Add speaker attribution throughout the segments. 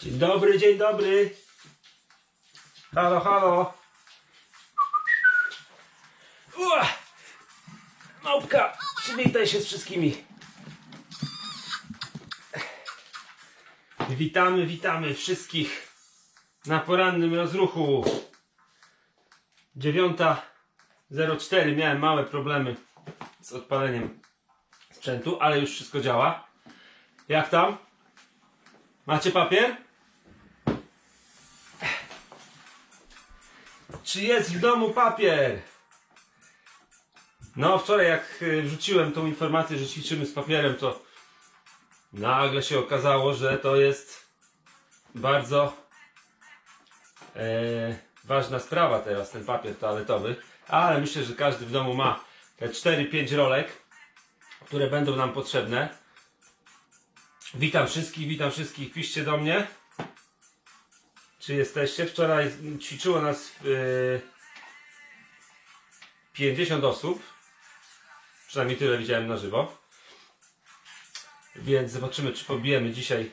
Speaker 1: Dzień dobry, dzień dobry. Halo, halo. Ua! Małpka, przywitaj się z wszystkimi. Witamy, witamy wszystkich na porannym rozruchu. 9.04 miałem małe problemy z odpaleniem sprzętu, ale już wszystko działa. Jak tam? Macie papier? Czy jest w domu papier? No, wczoraj jak y, wrzuciłem tą informację, że ćwiczymy z papierem, to nagle się okazało, że to jest bardzo e, ważna sprawa teraz, ten papier toaletowy. Ale myślę, że każdy w domu ma te 4-5 rolek, które będą nam potrzebne. Witam wszystkich, witam wszystkich. Piszcie do mnie. Czy jesteście? Wczoraj ćwiczyło nas yy, 50 osób. Przynajmniej tyle widziałem na żywo. Więc zobaczymy, czy pobijemy dzisiaj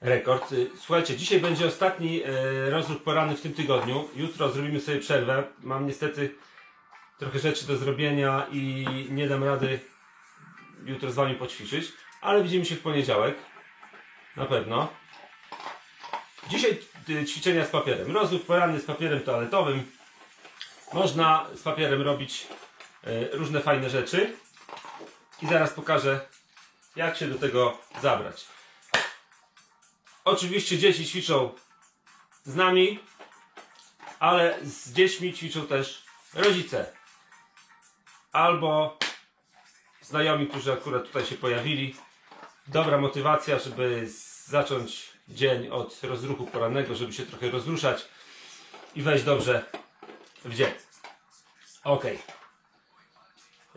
Speaker 1: rekord. Słuchajcie, dzisiaj będzie ostatni yy, rozruch poranny w tym tygodniu. Jutro zrobimy sobie przerwę. Mam niestety trochę rzeczy do zrobienia i nie dam rady jutro z Wami poćwiczyć. Ale widzimy się w poniedziałek. Na pewno. Dzisiaj y, ćwiczenia z papierem. Rozruch poranny z papierem toaletowym. Można z papierem robić y, różne fajne rzeczy. I zaraz pokażę, jak się do tego zabrać. Oczywiście dzieci ćwiczą z nami, ale z dziećmi ćwiczą też rodzice. Albo znajomi, którzy akurat tutaj się pojawili. Dobra motywacja, żeby zacząć dzień od rozruchu porannego, żeby się trochę rozruszać i wejść dobrze w dzień. Ok.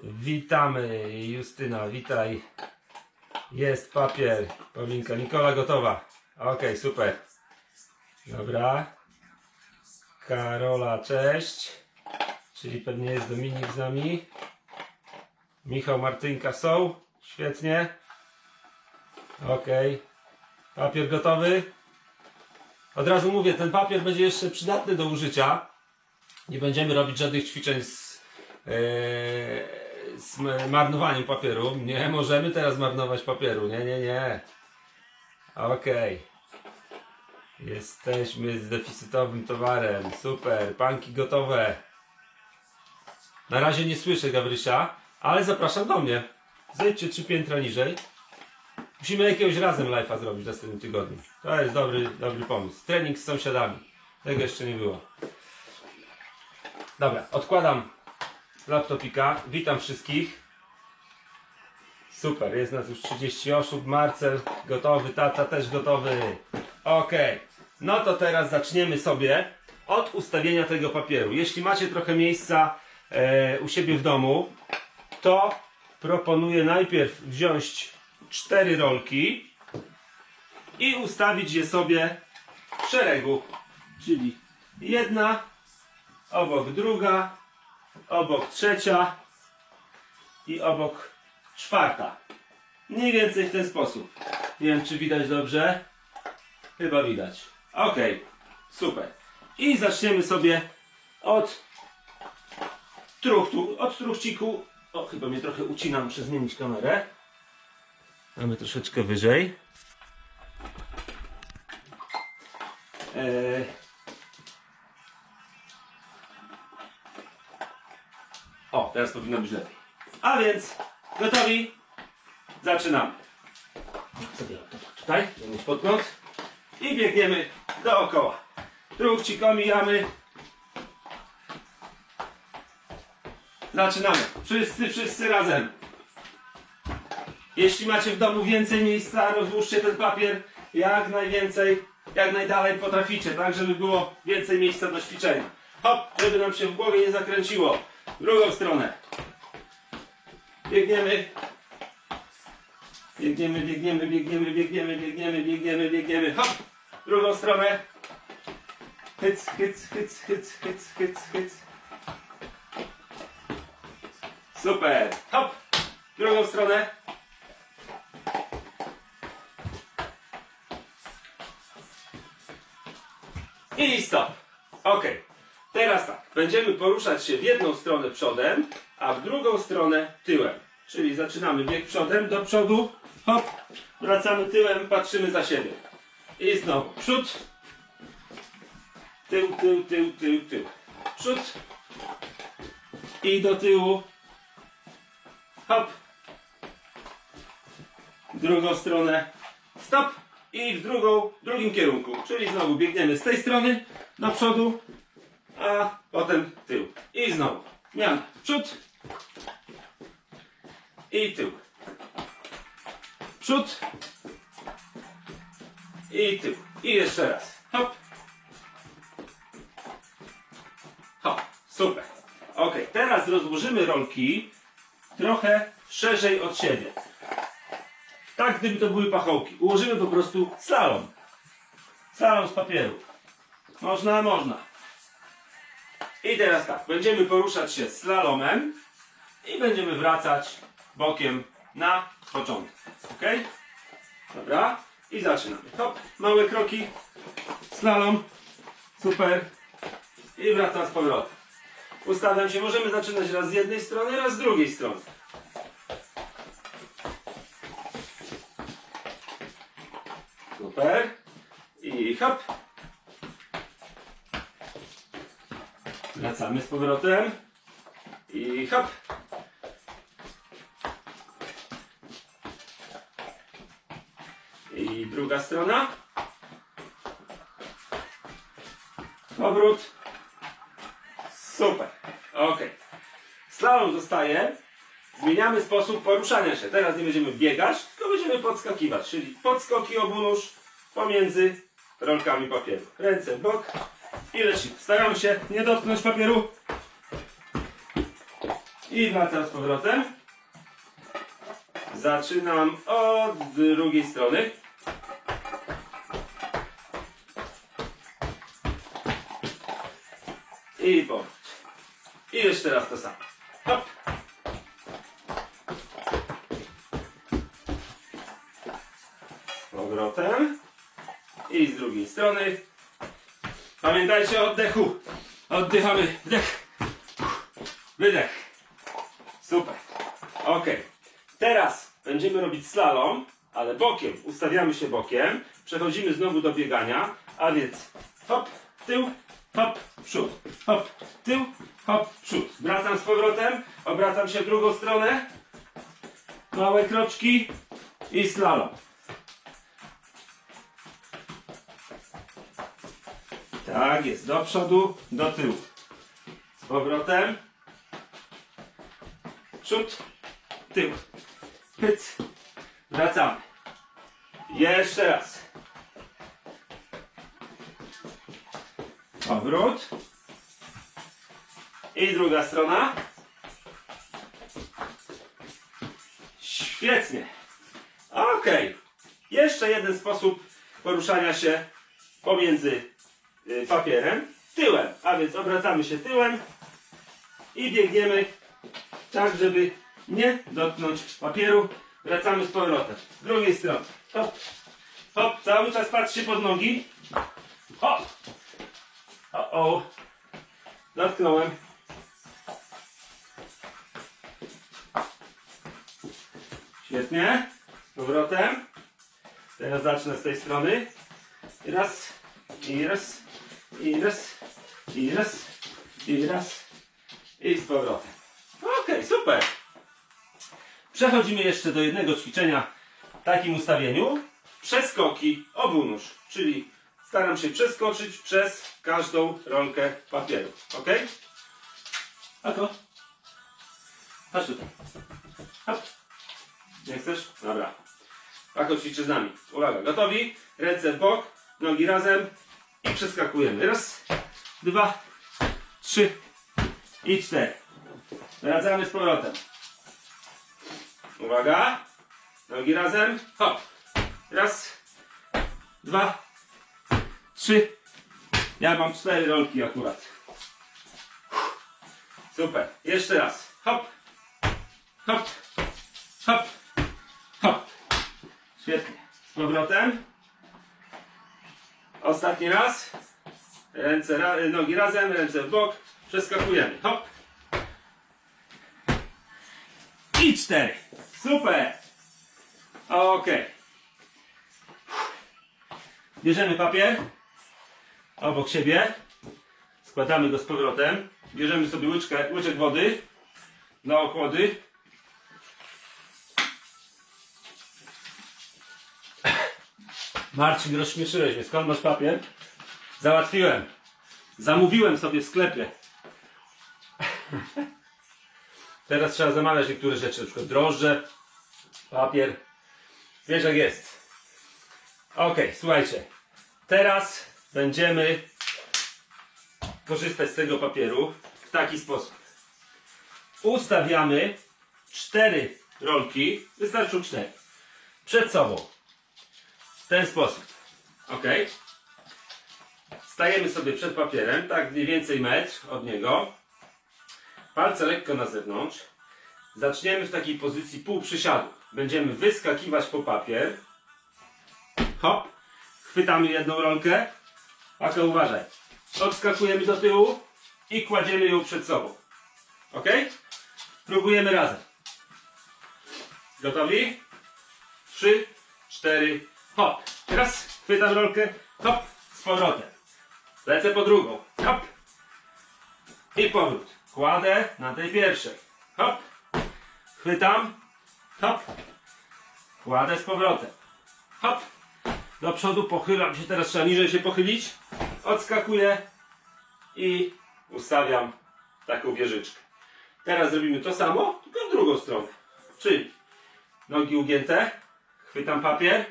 Speaker 1: Witamy, Justyna, witaj. Jest papier. Paulinka, Nikola gotowa. Ok, super. Dobra. Karola, cześć. Czyli pewnie jest Dominik z nami. Michał, Martynka są. Świetnie. Okej. Papier gotowy. Od razu mówię, ten papier będzie jeszcze przydatny do użycia. Nie będziemy robić żadnych ćwiczeń z, e, z marnowaniem papieru. Nie możemy teraz marnować papieru. Nie, nie, nie. Okej. Jesteśmy z deficytowym towarem. Super. Panki gotowe. Na razie nie słyszę Gabrysia, ale zapraszam do mnie. Zejdźcie trzy piętra niżej. Musimy jakiegoś razem live'a zrobić w następnym tygodniu. To jest dobry, dobry pomysł. Trening z sąsiadami. Tego jeszcze nie było. Dobra, odkładam laptopika. Witam wszystkich. Super, jest nas już 30 osób. Marcel gotowy, tata też gotowy. Ok, no to teraz zaczniemy sobie od ustawienia tego papieru. Jeśli macie trochę miejsca e, u siebie w domu, to proponuję najpierw wziąć cztery rolki i ustawić je sobie w szeregu. Czyli jedna, obok druga, obok trzecia i obok czwarta. Mniej więcej w ten sposób. Nie wiem, czy widać dobrze. Chyba widać. Ok, super. I zaczniemy sobie od truchtu, od truchciku. O, chyba mnie trochę ucina, muszę zmienić kamerę. Mamy troszeczkę wyżej. Eee... O, teraz powinno być lepiej. A więc, gotowi? Zaczynamy. Tutaj, żeby podgląd. I biegniemy dookoła. Truchcik omijamy. Zaczynamy. Wszyscy, wszyscy razem. Jeśli macie w domu więcej miejsca, rozłóżcie ten papier jak najwięcej, jak najdalej potraficie, tak żeby było więcej miejsca do ćwiczenia. Hop, żeby nam się w głowie nie zakręciło. W drugą stronę. Biegniemy. Biegniemy, biegniemy, biegniemy, biegniemy, biegniemy, biegniemy, biegniemy. Hop, drugą stronę. Hyc, hyc, hyc, hyc, hyc, hyc, hyc. Super. Hop. Drugą stronę. I stop. Ok. Teraz tak. Będziemy poruszać się w jedną stronę przodem, a w drugą stronę tyłem. Czyli zaczynamy bieg przodem, do przodu. Hop. Wracamy tyłem, patrzymy za siebie. I znowu przód. Tył, tył, tył, tył, tył. Przód. I do tyłu. Hop. Drugą stronę. Stop. I w drugą, drugim kierunku. Czyli znowu biegniemy z tej strony do przodu, a potem tył. I znowu. Zmiana. Przód. I tył. Przód. I tył. I jeszcze raz. Hop. Hop. Super. Ok. Teraz rozłożymy rolki trochę szerzej od siebie. Tak, gdyby to były pachołki. Ułożymy po prostu slalom. Slalom z papieru. Można, można. I teraz tak, będziemy poruszać się slalomem i będziemy wracać bokiem na początek. Ok? Dobra? I zaczynamy. Hop, małe kroki. Slalom. Super. I wracam z powrotem. Ustawiam się, możemy zaczynać raz z jednej strony, raz z drugiej strony. Super. I hop. Wracamy z powrotem. I hop. Druga strona. Powrót. Super. Ok. Slalom zostaje. Zmieniamy sposób poruszania się. Teraz nie będziemy biegać, tylko będziemy podskakiwać. Czyli podskoki obu nóż pomiędzy rolkami papieru. Ręce w bok i lecimy. Staramy się nie dotknąć papieru. I wracam z powrotem. Zaczynam od drugiej strony. I powrót. I jeszcze raz to samo. Hop. Powrotem. I z drugiej strony. Pamiętajcie o oddechu. Oddychamy. Wdech. Wydech. Super. Ok. Teraz będziemy robić slalom, ale bokiem. Ustawiamy się bokiem. Przechodzimy znowu do biegania. A więc hop, tył, hop, przód. Hop, tył, hop, przód. Wracam z powrotem. Obracam się w drugą stronę. Małe kroczki i slalom. Tak jest, do przodu, do tyłu. Z powrotem. Przód, tył. Pyc. Wracamy. Jeszcze raz. Powrót. I druga strona. Świetnie. Ok. Jeszcze jeden sposób poruszania się pomiędzy y, papierem. Tyłem. A więc obracamy się tyłem i biegniemy tak, żeby nie dotknąć papieru. Wracamy z powrotem. Z drugiej strony. Hop. Hop. Cały czas patrzcie pod nogi. Hop. O. Dotknąłem. Świetnie. Z powrotem. Teraz zacznę z tej strony. I raz. I raz. I raz. I raz. I raz. I z powrotem. Okej, super. Przechodzimy jeszcze do jednego ćwiczenia w takim ustawieniu. Przeskoki obu nóż, czyli staram się przeskoczyć przez każdą rolkę papieru. Ok? Ako? Chodź tutaj. Hop. Nie chcesz? Dobra. Ako ćwiczy z nami. Uwaga, gotowi? Ręce w bok, nogi razem i przeskakujemy. Raz, dwa, trzy i cztery. Wracamy z powrotem. Uwaga. Nogi razem. Hop. Raz, dwa, trzy Ja mam cztery rolki akurat. Super. Jeszcze raz. Hop. Hop. Hop. Hop. Świetnie. Z powrotem. Ostatni raz. Ręce, nogi razem, ręce w bok. Przeskakujemy. Hop. I cztery. Super. Okej. Bierzemy papier obok siebie. Składamy go z powrotem. Bierzemy sobie łyczkę, łyczek wody na okłady. Marcin, rozśmieszyłeś mnie. Skąd masz papier? Załatwiłem. Zamówiłem sobie w sklepie. Teraz trzeba zamawiać niektóre rzeczy, na przykład drożdże, papier. Wiesz jak jest. Ok, słuchajcie. Teraz będziemy korzystać z tego papieru w taki sposób. Ustawiamy cztery rolki, wystarczą cztery, przed sobą. W ten sposób. Ok? Stajemy sobie przed papierem, tak mniej więcej metr od niego. Palce lekko na zewnątrz. Zaczniemy w takiej pozycji pół przysiadu. Będziemy wyskakiwać po papier. Hop. Chwytamy jedną rolkę. Pakę uważaj. Odskakujemy do tyłu i kładziemy ją przed sobą. Ok? Próbujemy razem. Gotowi? Trzy, cztery, hop. Raz, chwytam rolkę, hop, z powrotem. Lecę po drugą, hop. I powrót. Kładę na tej pierwszej. Hop. Chwytam, hop. Kładę z powrotem. Hop. Do przodu pochylam się, teraz trzeba niżej się pochylić. Odskakuję i ustawiam taką wieżyczkę. Teraz zrobimy to samo, tylko w drugą stronę. Czyli nogi ugięte, chwytam papier,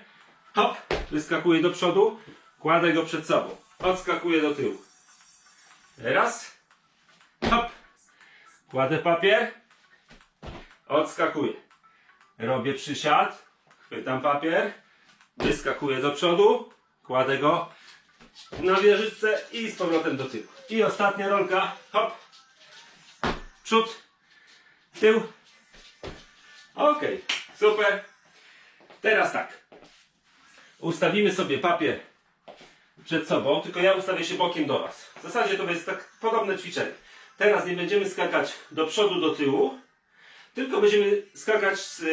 Speaker 1: hop, wyskakuję do przodu, kładę go przed sobą, odskakuję do tyłu. Raz, hop, kładę papier, odskakuję. Robię przysiad, chwytam papier, wyskakuję do przodu, kładę go na wieżyczce i z powrotem do tyłu. I ostatnia rolka, hop, przód, tył. Ok, super. Teraz tak. Ustawimy sobie papier przed sobą, tylko ja ustawię się bokiem do Was. W zasadzie to jest tak podobne ćwiczenie. Teraz nie będziemy skakać do przodu, do tyłu, tylko będziemy skakać z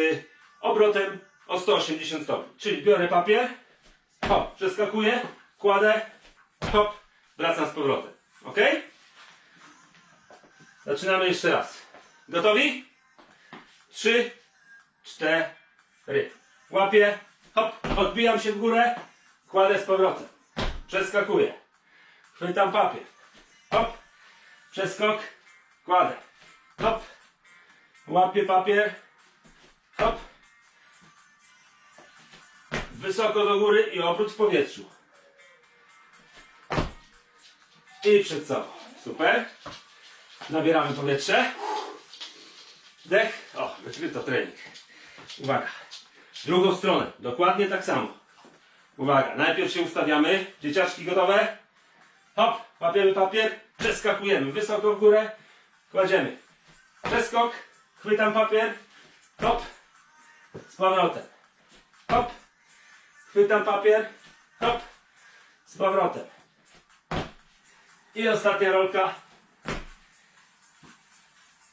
Speaker 1: obrotem o 180 stopni. Czyli biorę papier, hop, przeskakuję, kładę, hop, wracam z powrotem. Ok? Zaczynamy jeszcze raz. Gotowi? Trzy, cztery. Łapię, hop, odbijam się w górę, kładę z powrotem. Przeskakuję. Chwytam papier. Hop, przeskok, kładę. Hop, łapię papier. Hop. Wysoko do góry i obrót w powietrzu. I przed sobą. Super. Nabieramy powietrze. Dech. O, to trening. Uwaga. Drugą stronę. Dokładnie tak samo. Uwaga. Najpierw się ustawiamy. Dzieciaczki gotowe? Hop. Łapiemy papier. Przeskakujemy. Wysoko w górę. Kładziemy. Przeskok. Chwytam papier. Hop. Z powrotem. Hop. Chwytam papier. Hop. Z powrotem. I ostatnia rolka.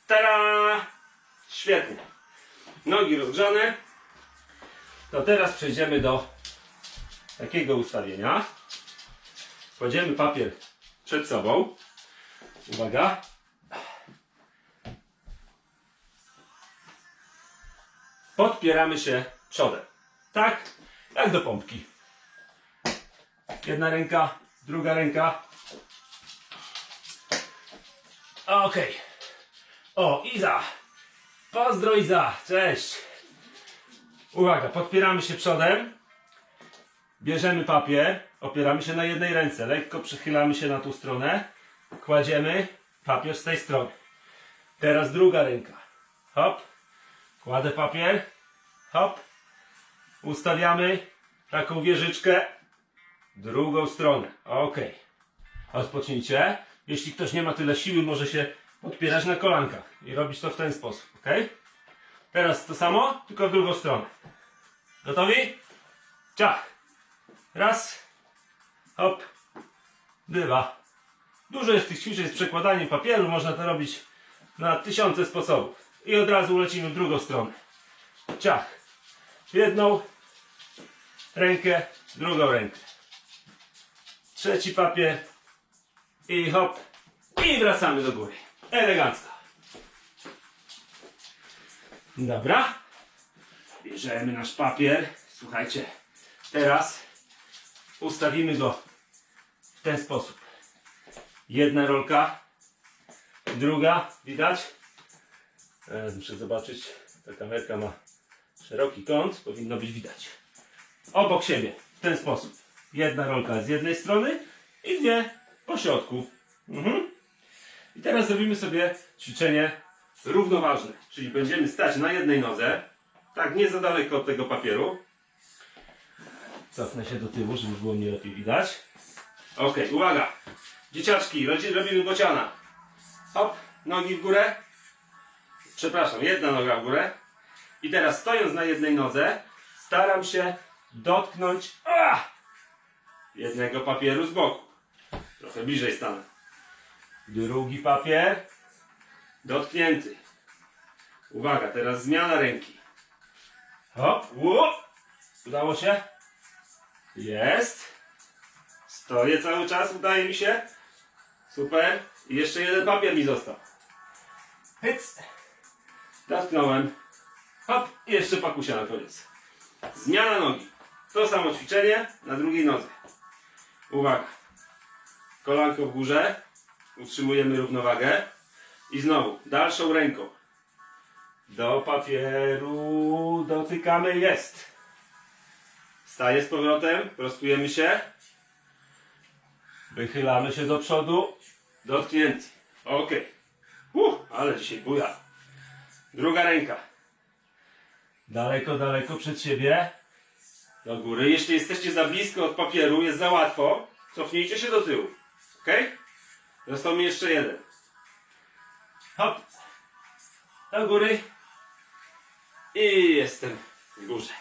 Speaker 1: Tada! Świetnie. Nogi rozgrzane. To teraz przejdziemy do takiego ustawienia. Kładziemy papier przed sobą. Uwaga. Podpieramy się przodem. Tak, jak do pompki. Jedna ręka, druga ręka. Okej. O, Iza. Pozdro Iza. Cześć. Uwaga, podpieramy się przodem. Bierzemy papier, opieramy się na jednej ręce, lekko przychylamy się na tą stronę, kładziemy papier z tej strony. Teraz druga ręka. Hop, kładę papier, hop, ustawiamy taką wieżyczkę, drugą stronę. Ok. Odpocznijcie. Jeśli ktoś nie ma tyle siły, może się podpierać na kolankach i robić to w ten sposób, ok? Teraz to samo, tylko w drugą stronę. Gotowi? Ciach. Raz. Hop. Dwa. Dużo jest tych ćwiczeń z przekładaniem papieru, można to robić na tysiące sposobów. I od razu lecimy w drugą stronę. Ciach. Jedną rękę, drugą rękę. Trzeci papier. I hop. I wracamy do góry. Elegancko. Dobra. Bierzemy nasz papier. Słuchajcie. Teraz ustawimy go w ten sposób. Jedna rolka, druga, widać? Teraz muszę zobaczyć, ta kamerka ma szeroki kąt, powinno być widać. Obok siebie, w ten sposób. Jedna rolka z jednej strony i dwie po środku. Mhm. I teraz zrobimy sobie ćwiczenie równoważne, czyli będziemy stać na jednej nodze, tak nie za daleko od tego papieru. Cofnę się do tyłu, żeby było mnie lepiej widać. Ok, uwaga. Dzieciaczki, robimy bociana. Hop, nogi w górę. Przepraszam, jedna noga w górę. I teraz stojąc na jednej nodze, staram się dotknąć a, jednego papieru z boku. Trochę bliżej stanę. Drugi papier dotknięty. Uwaga, teraz zmiana ręki. Hop, ło. Udało się? Jest. Stoję cały czas, udaje mi się. Super. I jeszcze jeden papier mi został. Hyc. Dotknąłem. Hop. I jeszcze pakusia na koniec. Zmiana nogi. To samo ćwiczenie na drugiej nodze. Uwaga. Kolanko w górze. Utrzymujemy równowagę. I znowu dalszą ręką. Do papieru dotykamy. Jest. Staję z powrotem. Prostujemy się. Wychylamy się do przodu. Dotknięty. Ok. Uh, ale dzisiaj buja. Druga ręka. Daleko, daleko przed siebie. Do góry. Jeśli jesteście za blisko od papieru, jest za łatwo, cofnijcie się do tyłu. Ok? Został mi jeszcze jeden. Hop. Do góry. I jestem w górze.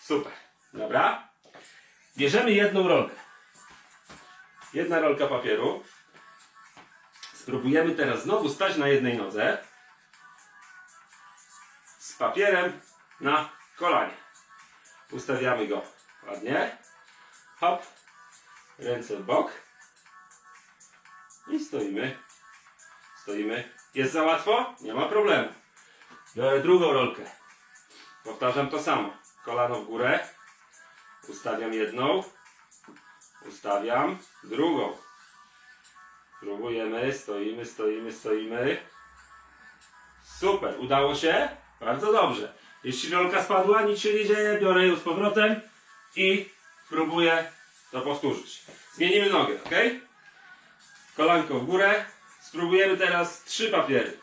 Speaker 1: Super. Dobra. Bierzemy jedną rolkę. Jedna rolka papieru. Spróbujemy teraz znowu stać na jednej nodze. Z papierem na kolanie. Ustawiamy go ładnie. Hop. Ręce w bok. I stoimy. Stoimy. Jest za łatwo? Nie ma problemu. Biorę drugą rolkę. Powtarzam to samo. Kolano w górę. Ustawiam jedną. Ustawiam drugą. Próbujemy, stoimy, stoimy, stoimy. Super, udało się? Bardzo dobrze. Jeśli rolka spadła, nic się nie dzieje, biorę ją z powrotem i próbuję to powtórzyć. Zmienimy nogę, ok? Kolanko w górę. Spróbujemy teraz trzy papiery.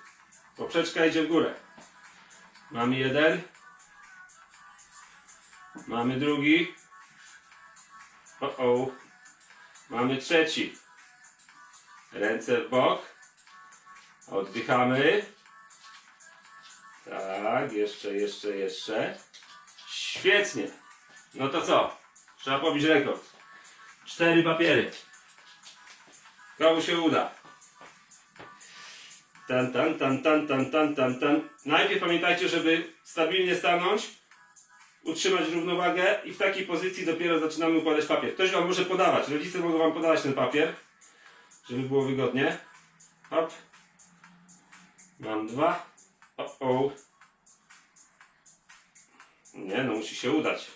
Speaker 1: Poprzeczka idzie w górę. Mamy jeden. Mamy drugi. O, o. Mamy trzeci. Ręce w bok. Oddychamy. Tak, jeszcze, jeszcze, jeszcze. Świetnie. No to co? Trzeba pobić rekord. Cztery papiery. Komu się uda? Tan, tan, tan, tan, tan, tan, tan, tan. Najpierw pamiętajcie, żeby stabilnie stanąć, utrzymać równowagę i w takiej pozycji dopiero zaczynamy układać papier. Ktoś wam może podawać, rodzice mogą wam podawać ten papier, żeby było wygodnie. Hop. Mam dwa. O, o. Nie, no musi się udać.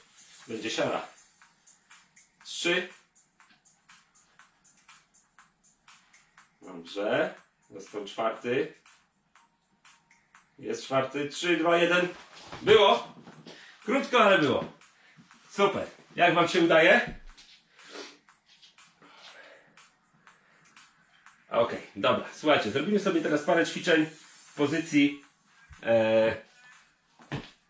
Speaker 1: Będzie siara. Trzy. Dobrze. Został czwarty. Jest czwarty. Trzy, dwa, jeden. Było. Krótko, ale było. Super. Jak wam się udaje? Okej, dobra. Słuchajcie, zrobimy sobie teraz parę ćwiczeń w pozycji e,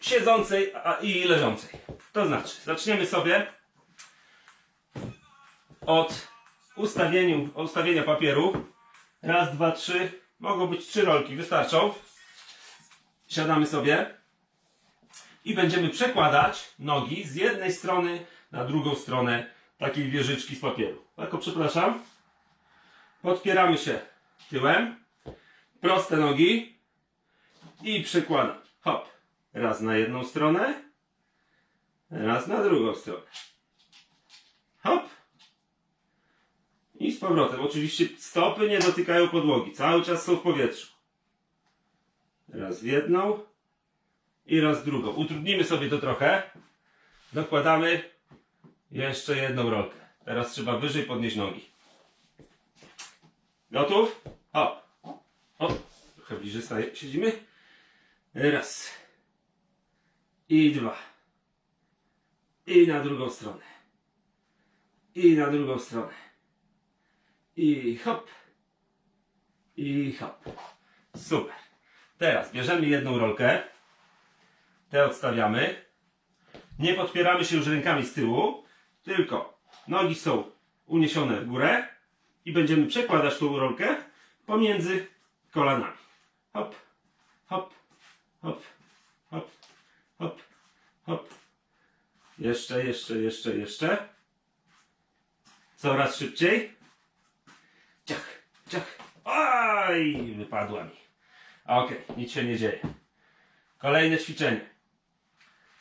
Speaker 1: siedzącej i leżącej. To znaczy, zaczniemy sobie od ustawieniu, ustawienia papieru. Raz, dwa, trzy. Mogą być trzy rolki, wystarczą. Siadamy sobie i będziemy przekładać nogi z jednej strony na drugą stronę takiej wieżyczki z papieru. Tak, o, przepraszam. Podpieramy się tyłem, proste nogi i przekładam. Hop. Raz na jedną stronę, raz na drugą stronę. Hop. I z powrotem. Oczywiście stopy nie dotykają podłogi. Cały czas są w powietrzu. Raz w jedną i raz w drugą. Utrudnimy sobie to trochę. Dokładamy jeszcze jedną rolkę. Teraz trzeba wyżej podnieść nogi. Gotów? Hop. Hop. Trochę bliżej siedzimy. Raz. I dwa. I na drugą stronę. I na drugą stronę. I hop. I hop. Super. Teraz bierzemy jedną rolkę. Te odstawiamy. Nie podpieramy się już rękami z tyłu, tylko nogi są uniesione w górę i będziemy przekładać tą rolkę pomiędzy kolanami. Hop, hop, hop, hop, hop. Jeszcze, jeszcze, jeszcze, jeszcze. Coraz szybciej. Ciach, ciach. Oj, wypadła mi. Okej, nic się nie dzieje. Kolejne ćwiczenie.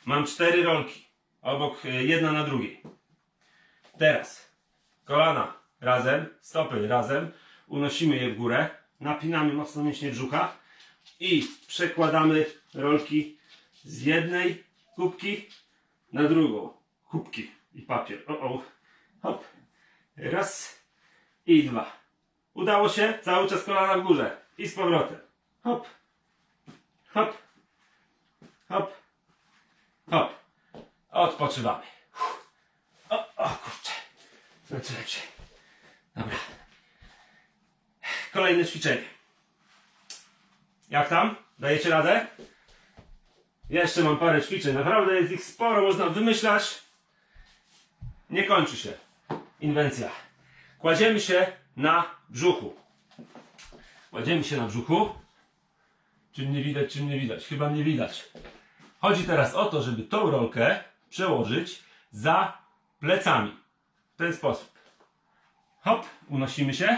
Speaker 1: Mam cztery rolki. Obok, y, jedna na drugiej. Teraz kolana razem, stopy razem. Unosimy je w górę. Napinamy mocno mięśnie brzucha. I przekładamy rolki z jednej kubki na drugą. Kubki i papier. O, o. Hop. Raz i dwa. Udało się? Cały czas kolana w górze. I z powrotem. Hop. Hop. Hop. Hop. Odpoczywamy. O, o kurczę. Znaczy lepsze. Dobra. Kolejne ćwiczenie. Jak tam? Dajecie radę? Jeszcze mam parę ćwiczeń. Naprawdę jest ich sporo, można wymyślać. Nie kończy się. Inwencja. Kładziemy się na brzuchu. Kładziemy się na brzuchu. Czym nie widać, czym nie widać? Chyba nie widać. Chodzi teraz o to, żeby tą rolkę przełożyć za plecami. W ten sposób. Hop, unosimy się.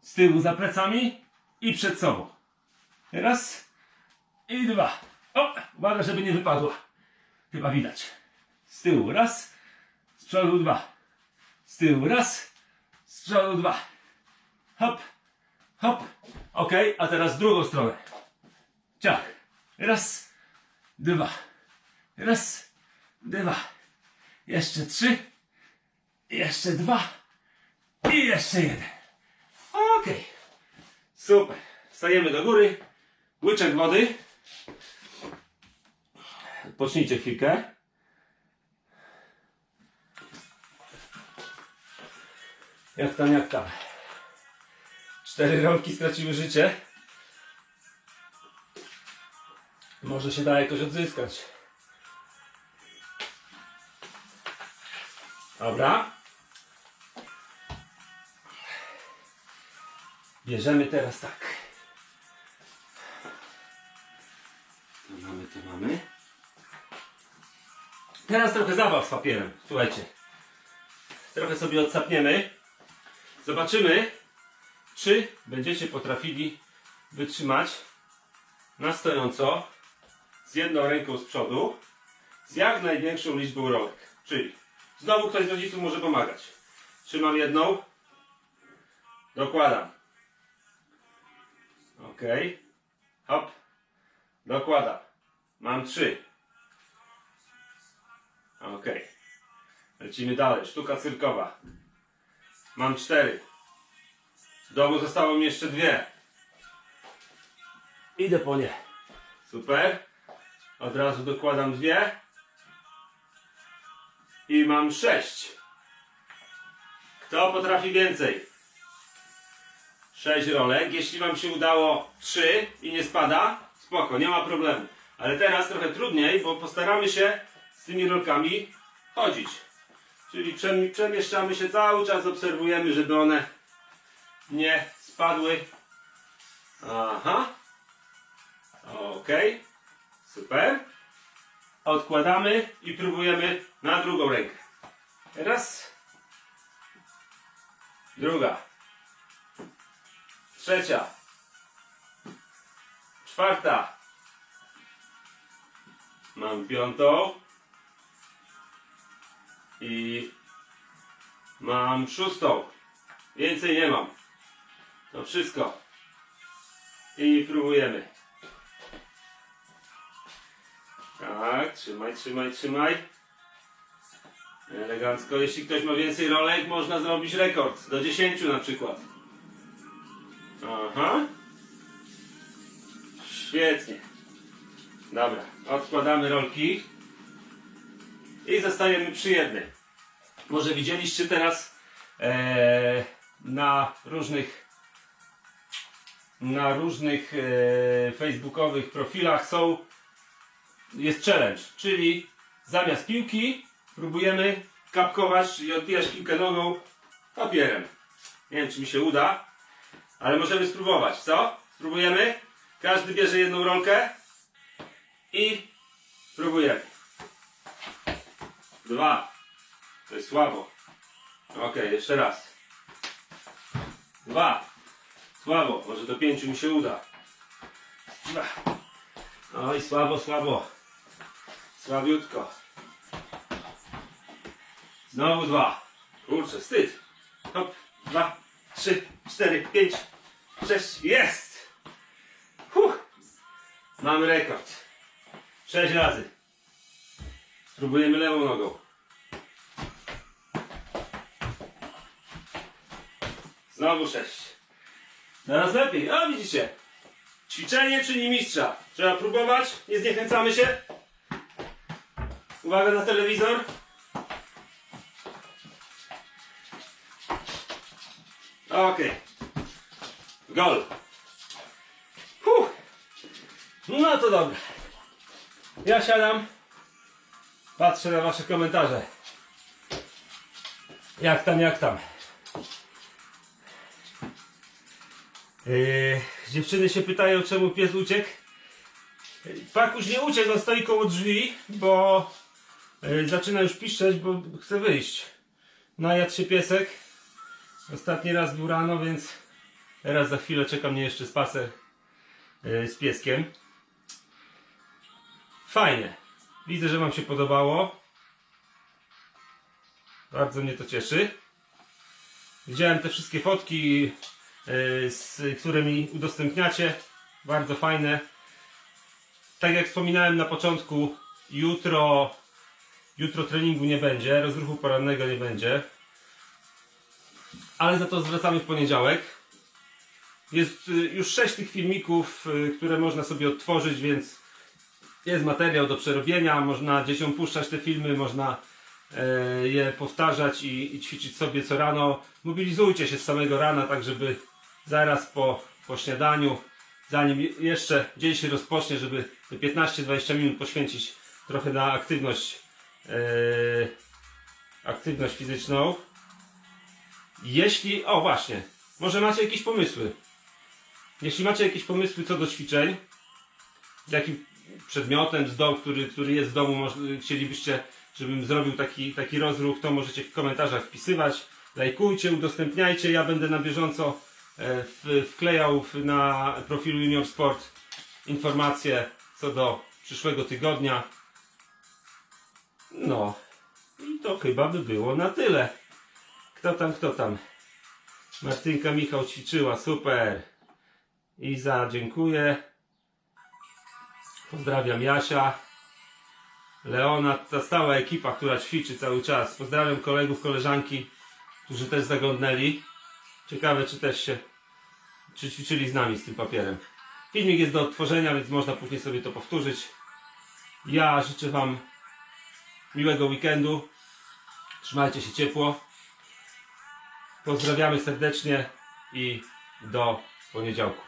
Speaker 1: Z tyłu za plecami i przed sobą. Raz i dwa. O, uwaga, żeby nie wypadła. Chyba widać. Z tyłu raz, z przodu dwa. Z tyłu raz, z przodu dwa. Hop, hop. Ok, a teraz drugą stronę. Ciach. Raz, dwa. Raz, dwa. Jeszcze trzy. Jeszcze dwa. I jeszcze jeden. Okej. Super. Stajemy do góry. Łyczek wody. Pocznijcie chwilkę. Jak tam, jak tam. Cztery rolki straciły życie. Może się da jakoś odzyskać. Dobra. Bierzemy teraz tak. To mamy, to mamy. Teraz trochę zabaw z papierem. Słuchajcie. Trochę sobie odsapniemy. Zobaczymy, czy będziecie potrafili wytrzymać na stojąco z jedną ręką z przodu z jak największą liczbą rolek. Czyli znowu ktoś z rodziców może pomagać. Trzymam jedną. Dokładam. Ok. Hop. Dokładam. Mam trzy. Ok. Lecimy dalej. Sztuka cyrkowa. Mam cztery. W domu zostało mi jeszcze dwie. Idę po nie. Super. Od razu dokładam dwie. I mam sześć. Kto potrafi więcej? Sześć rolek. Jeśli Wam się udało trzy i nie spada, spoko, nie ma problemu. Ale teraz trochę trudniej, bo postaramy się z tymi rolkami chodzić. Czyli przem- przemieszczamy się cały czas, obserwujemy, żeby one nie spadły. Aha. Okej. Super. Odkładamy i próbujemy na drugą rękę. Raz. Druga. Trzecia. Czwarta. Mam piątą. I mam szóstą. Więcej nie mam. To wszystko. I próbujemy. Tak, trzymaj, trzymaj, trzymaj. Elegancko. Jeśli ktoś ma więcej rolek, można zrobić rekord. Do 10 na przykład. Aha. Świetnie. Dobra, odkładamy rolki. I zostajemy przy jednej. Może widzieliście teraz e, na różnych na różnych e, facebookowych profilach są jest challenge, czyli zamiast piłki próbujemy kapkować, czyli odbijać piłkę nogą papierem. Nie wiem czy mi się uda, ale możemy spróbować, co? Spróbujemy? Każdy bierze jedną rolkę i próbujemy. Dwa. To jest słabo. Ok, jeszcze raz. Dwa. Słabo. Może do pięciu mi się uda. Dwa. Oj, słabo, słabo. Słabiutko. Znowu dwa. Kurczę, wstyd. Hop. Dwa, trzy, cztery, pięć, sześć. Jest! Huh. Mamy rekord. Sześć razy. Spróbujemy lewą nogą. Znowu sześć. Teraz lepiej. O, widzicie. Ćwiczenie czyni mistrza. Trzeba próbować. Nie zniechęcamy się. Uwaga na telewizor. Okej. Gol. Huh. No to dobra. Ja siadam. Patrzę na wasze komentarze. Jak tam, jak tam. Yy, dziewczyny się pytają, czemu pies uciekł. Pakuś nie uciekł, on stoi koło drzwi, bo yy, zaczyna już piszczeć, bo chce wyjść. Najadł się piesek. Ostatni raz był rano, więc teraz za chwilę czeka mnie jeszcze spacer yy, z pieskiem. Fajnie. Widzę, że Wam się podobało. Bardzo mnie to cieszy. Widziałem te wszystkie fotki, yy, z, które mi udostępniacie. Bardzo fajne. Tak jak wspominałem na początku, jutro, jutro treningu nie będzie, rozruchu porannego nie będzie. Ale za to zwracamy w poniedziałek. Jest y, już sześć tych filmików, y, które można sobie odtworzyć, więc jest materiał do przerobienia, można dzieciom puszczać te filmy, można e, je powtarzać i, i ćwiczyć sobie co rano. Mobilizujcie się z samego rana, tak żeby zaraz po, po śniadaniu, zanim je- jeszcze dzień się rozpocznie, żeby te 15-20 minut poświęcić trochę na aktywność, e, aktywność fizyczną. Jeśli, o właśnie, może macie jakieś pomysły. Jeśli macie jakieś pomysły co do ćwiczeń, z jakim przedmiotem z domu, który, który jest w domu, chcielibyście, żebym zrobił taki, taki rozruch, to możecie w komentarzach wpisywać. Lajkujcie, udostępniajcie. Ja będę na bieżąco e, w, wklejał na profilu Junior Sport informacje co do przyszłego tygodnia. No i to chyba by było na tyle. Kto tam, kto tam? Martynka Michał ćwiczyła, super. Iza, dziękuję. Pozdrawiam Jasia. Leona, ta stała ekipa, która ćwiczy cały czas. Pozdrawiam kolegów, koleżanki, którzy też zaglądnęli. Ciekawe, czy też się, czy ćwiczyli z nami z tym papierem. Filmik jest do odtworzenia, więc można później sobie to powtórzyć. Ja życzę Wam miłego weekendu. Trzymajcie się ciepło. Pozdrawiamy serdecznie i do poniedziałku.